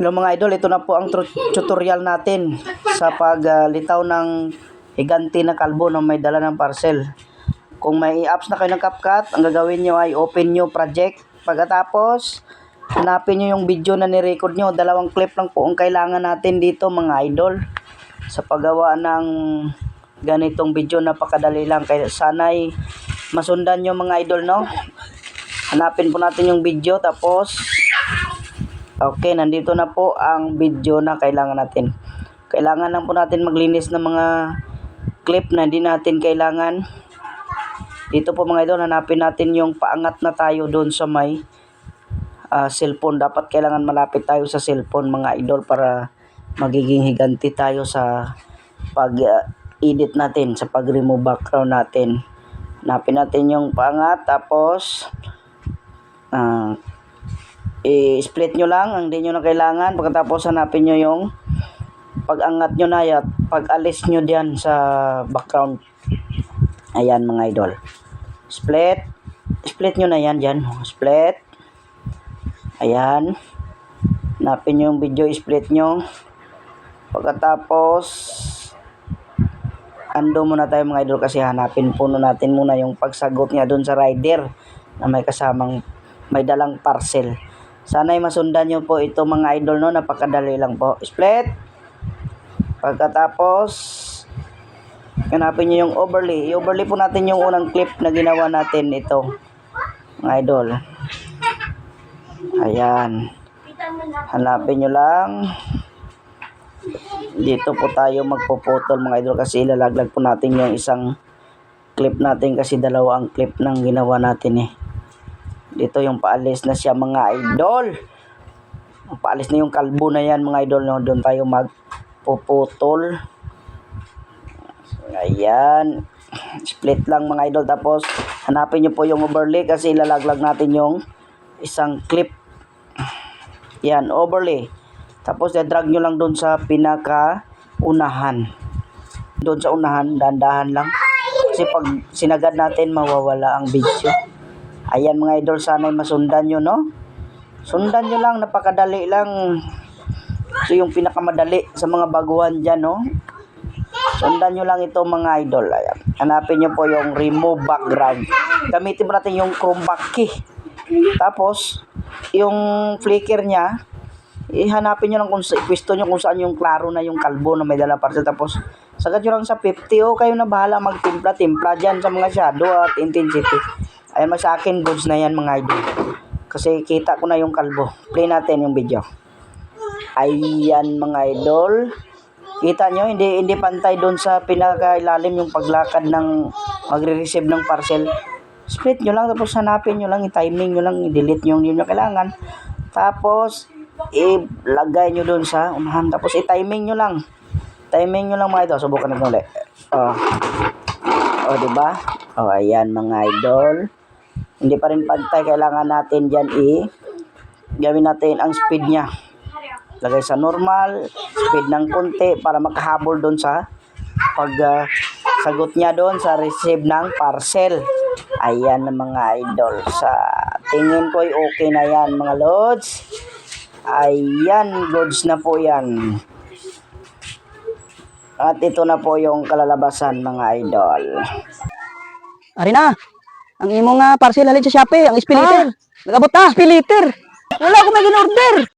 Hello mga idol, ito na po ang tutorial natin sa paglitaw ng higanti na kalbo na may dala ng parcel. Kung may apps na kayo ng CapCut, ang gagawin nyo ay open new project. Pagkatapos, hanapin nyo yung video na nirecord nyo. Dalawang clip lang po ang kailangan natin dito mga idol. Sa paggawa ng ganitong video, napakadali lang. Kaya sana'y masundan nyo mga idol, no? Hanapin po natin yung video, tapos Okay, nandito na po ang video na kailangan natin. Kailangan lang po natin maglinis ng mga clip na hindi natin kailangan. Dito po mga idol, hanapin natin yung paangat na tayo doon sa may ah, cellphone. Dapat kailangan malapit tayo sa cellphone mga idol para magiging higanti tayo sa pag-edit natin, sa pag-remove background natin. Hanapin natin yung paangat, tapos ah, i-split nyo lang ang hindi nyo na kailangan. Pagkatapos hanapin nyo yung pag-angat nyo na at pag-alis nyo diyan sa background. Ayan mga idol. Split. Split nyo na yan dyan. Split. Ayan. Hanapin nyo yung video split nyo. Pagkatapos ando muna tayo mga idol kasi hanapin puno natin muna yung pagsagot niya dun sa rider na may kasamang may dalang parcel Sana'y masundan nyo po ito mga idol no. Napakadali lang po. Split. Pagkatapos, hanapin nyo yung overlay. I-overlay po natin yung unang clip na ginawa natin ito. Mga idol. Ayan. Hanapin nyo lang. Dito po tayo magpuputol mga idol kasi ilalaglag po natin yung isang clip natin kasi dalawa ang clip ng ginawa natin eh. Dito yung paalis na siya mga idol. Paalis na yung kalbo na yan mga idol. No? Doon tayo magpuputol. Ayan. Split lang mga idol. Tapos hanapin nyo po yung overlay kasi ilalaglag natin yung isang clip. Yan, overlay. Tapos drag nyo lang doon sa pinaka unahan. Doon sa unahan, dandahan lang. Kasi pag sinagad natin, mawawala ang video. Ayan mga idol, sana'y masundan nyo, no? Sundan nyo lang, napakadali lang. Ito yung pinakamadali sa mga baguhan dyan, no? Sundan nyo lang ito mga idol. Ayan. Hanapin nyo po yung remove background. Gamitin mo natin yung chroma key. Tapos, yung flicker niya, ihanapin nyo lang kung sa ipwesto nyo kung saan yung klaro na yung kalbo na may dala parcel. Tapos, sagad nyo lang sa 50. O, kayo na bahala magtimpla-timpla dyan sa mga shadow at intensity. Ayan, mas akin, goods na yan mga idol. Kasi kita ko na yung kalbo. Play natin yung video. Ayan mga idol. Kita nyo, hindi, hindi pantay doon sa pinakailalim yung paglakad ng magre-receive ng parcel. Split nyo lang, tapos hanapin nyo lang, i-timing nyo lang, i-delete nyo yung kailangan. Tapos, ilagay nyo doon sa unahan. Tapos, i-timing nyo lang. Timing nyo lang mga idol. Subukan natin ulit. Oh. Oh, di ba? Oh, ayan mga idol. Hindi pa rin pantay. Kailangan natin dyan i gawin natin ang speed niya. Lagay sa normal, speed ng konti para makahabol doon sa pag ah, sagot niya doon sa receive ng parcel. Ayan mga idol. Sa tingin ko ay okay na yan mga lods. Ayan, goods na po yan. At ito na po yung kalalabasan mga idol. Ari na. Ang imo nga parcel halin sa Shopee, ang spiliter. Nagabot na. Spiliter. Wala ko may gin-order.